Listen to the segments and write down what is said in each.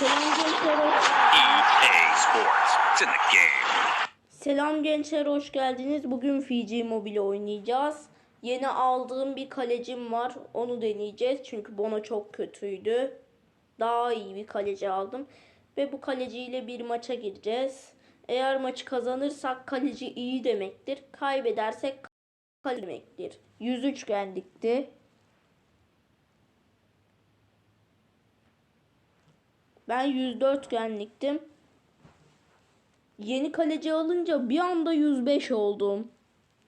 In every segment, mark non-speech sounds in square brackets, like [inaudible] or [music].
EA Sports. It's in the game. Selam gençler, hoş geldiniz. Bugün Fiji Mobile oynayacağız. Yeni aldığım bir kalecim var. Onu deneyeceğiz. Çünkü Bono çok kötüydü. Daha iyi bir kaleci aldım. Ve bu kaleciyle bir maça gireceğiz. Eğer maçı kazanırsak kaleci iyi demektir. Kaybedersek kaleci demektir. 103 genlikti. Ben 104 genliktim. Yeni kaleci alınca bir anda 105 oldum.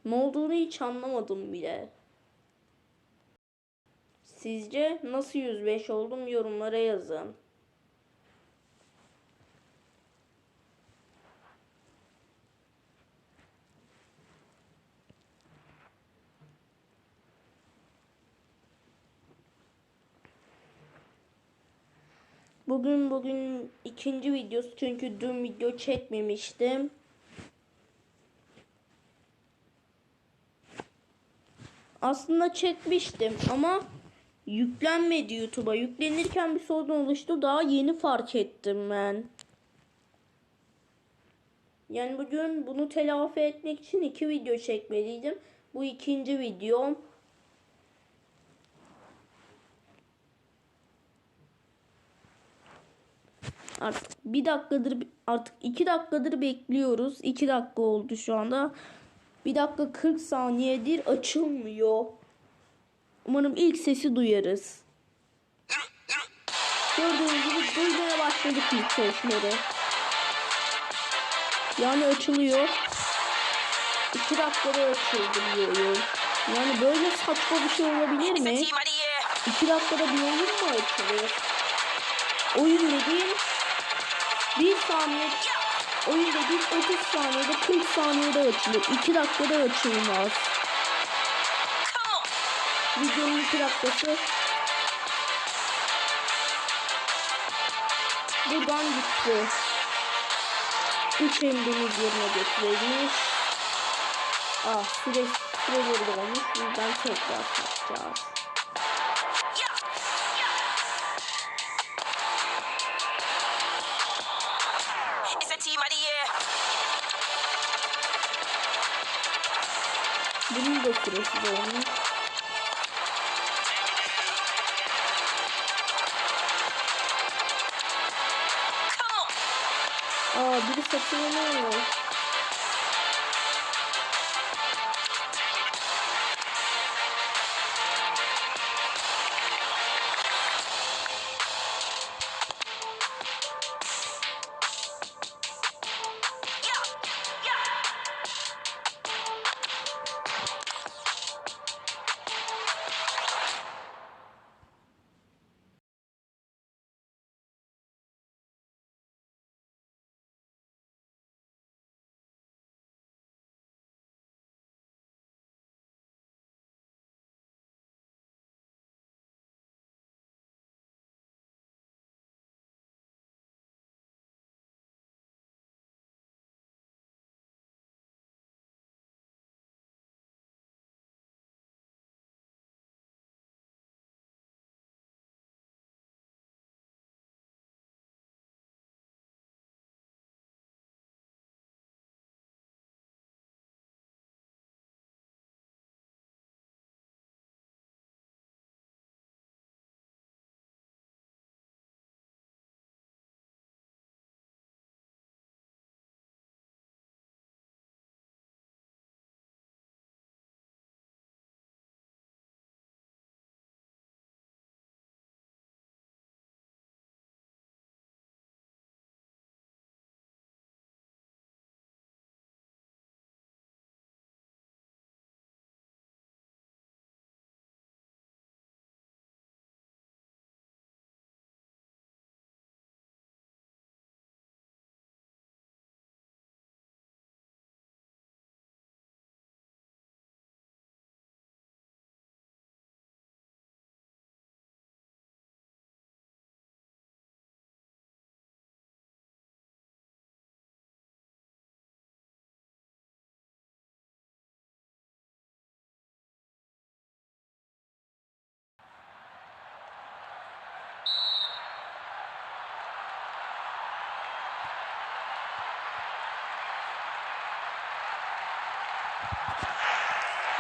Ne olduğunu hiç anlamadım bile. Sizce nasıl 105 oldum yorumlara yazın. Bugün bugün ikinci videosu çünkü dün video çekmemiştim. Aslında çekmiştim ama yüklenmedi YouTube'a. Yüklenirken bir sorun oluştu. Daha yeni fark ettim ben. Yani bugün bunu telafi etmek için iki video çekmeliydim. Bu ikinci videom. Artık bir dakikadır artık iki dakikadır bekliyoruz. İki dakika oldu şu anda. Bir dakika 40 saniyedir açılmıyor. Umarım ilk sesi duyarız. Gördüğünüz gibi duymaya başladık ilk sesleri. Yani açılıyor. İki dakikada açıldı oyun. Yani böyle saçma bir şey olabilir mi? Team of the year. İki dakikada bir oyun mu açılıyor? Oyun dediğim bir saniye oyun dediğim 30 saniyede 40 saniyede açılır. 2 dakikada açılmaz. Videonun 2 dakikası buradan gitti. 3 emrimiz yerine getirilmiş. Ah süre, süre burada olmuş. Buradan tekrar yapacağız. Bunun da süresi dolmuş. Aa biri satılıyor.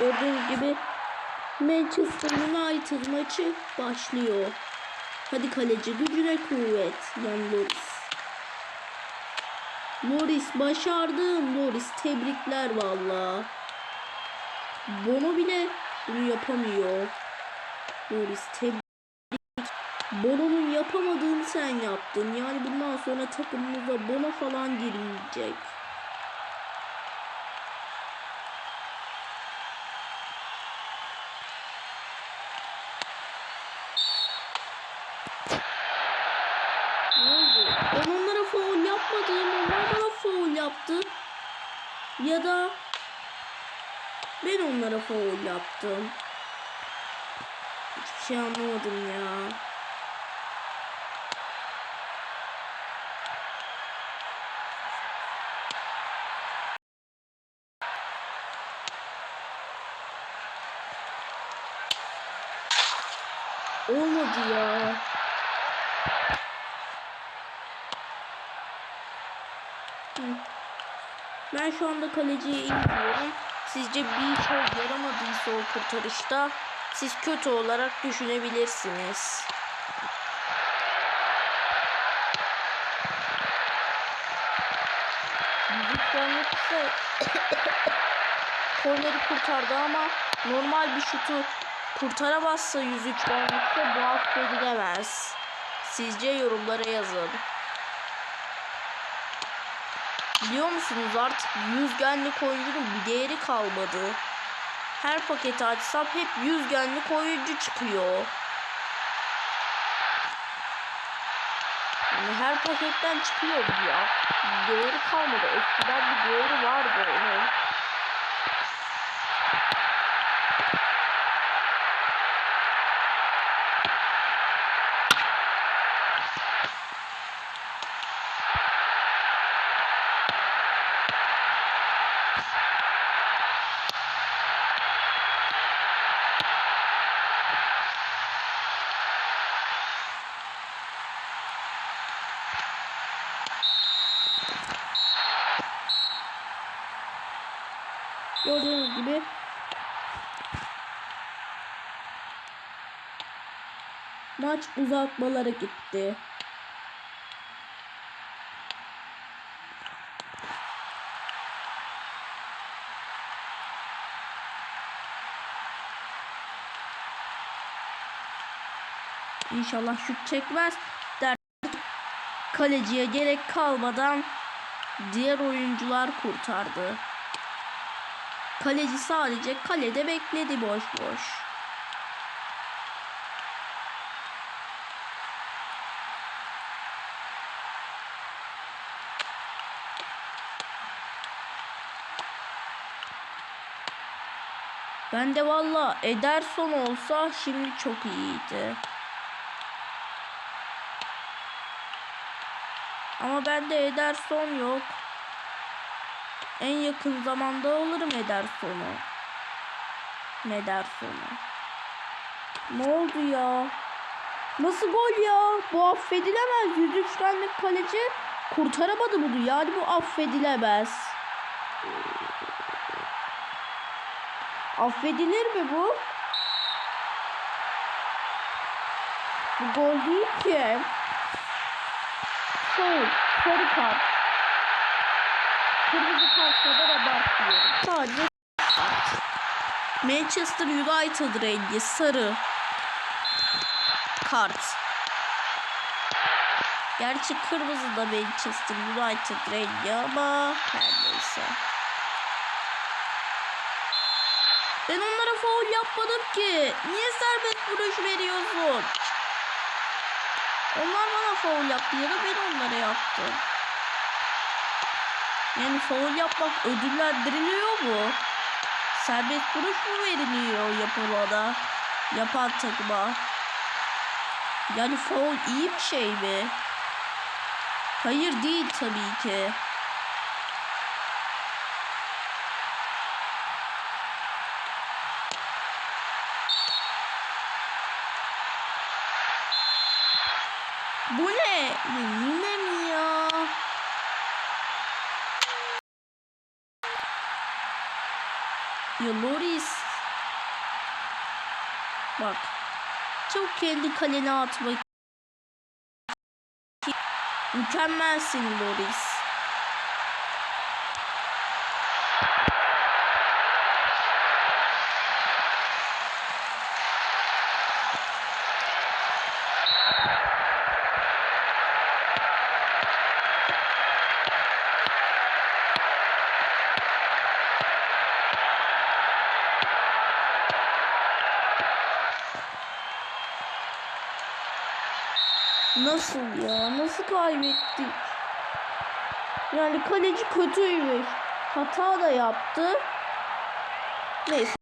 Gördüğünüz gibi Manchester United maçı başlıyor. Hadi kaleci gücüne kuvvet. Yan Loris. Loris başardın. Loris tebrikler valla. Bono bile bunu yapamıyor. Loris tebrik. Bono'nun yapamadığını sen yaptın. Yani bundan sonra takımımıza Bono falan girmeyecek. Ne oldu? Ben onlara foul yapmadım. Onlar bana foul yaptı. Ya da ben onlara foul yaptım. Hiçbir şey anlamadım ya. Olmadı ya. Ben şu anda kaleciye izliyorum. Sizce bir işe yaramadıysa o kurtarışta siz kötü olarak düşünebilirsiniz. Yüzüklenmek ise [coughs] korneri kurtardı ama normal bir şutu kurtaramazsa yüzüklenmekse bu affedilemez. Sizce yorumlara yazın. Biliyor musunuz artık yüzgenlik oyuncunun bir değeri kalmadı. Her paketi açsam hep yüzgenlik oyuncu çıkıyor. Yani her paketten çıkıyor bu ya. Bir değeri kalmadı. Eskiden bir değeri vardı onun. Gördüğünüz gibi maç uzatmalara gitti. İnşallah şut çekmez. Der kaleciye gerek kalmadan diğer oyuncular kurtardı. Kaleci sadece kalede bekledi boş boş. Ben de valla Ederson olsa şimdi çok iyiydi. Ama bende Ederson yok. En yakın zamanda alırım Ederson'u. Ederson'u. Ne oldu ya? Nasıl gol ya? Bu affedilemez. 103 tane kaleci kurtaramadı bunu. Yani bu affedilemez. Affedilir mi bu? Bu gol değil ki. Sol, sarı kart. Kırmızı kart kadar abartmıyorum. Sadece. Manchester United rengi sarı kart. Gerçi kırmızı da Manchester United rengi ama her neyse. Ben onlara faul yapmadım ki. Niye serbest vuruş veriyorsun? Onlar bana faul yaptı ya da ben onlara yaptım. Yani faul yapmak ödüllendiriliyor mu? Serbest vuruş mu veriliyor yapılana? Yapan takıma. Yani faul iyi bir şey mi? Hayır değil tabii ki. Bu ne? Yine mi Ya Loris. Bak. Çok kendi kalene atmak. Mükemmelsin Loris. Nasıl ya? Nasıl kaybettik? Yani kaleci kötüymüş. Hata da yaptı. Neyse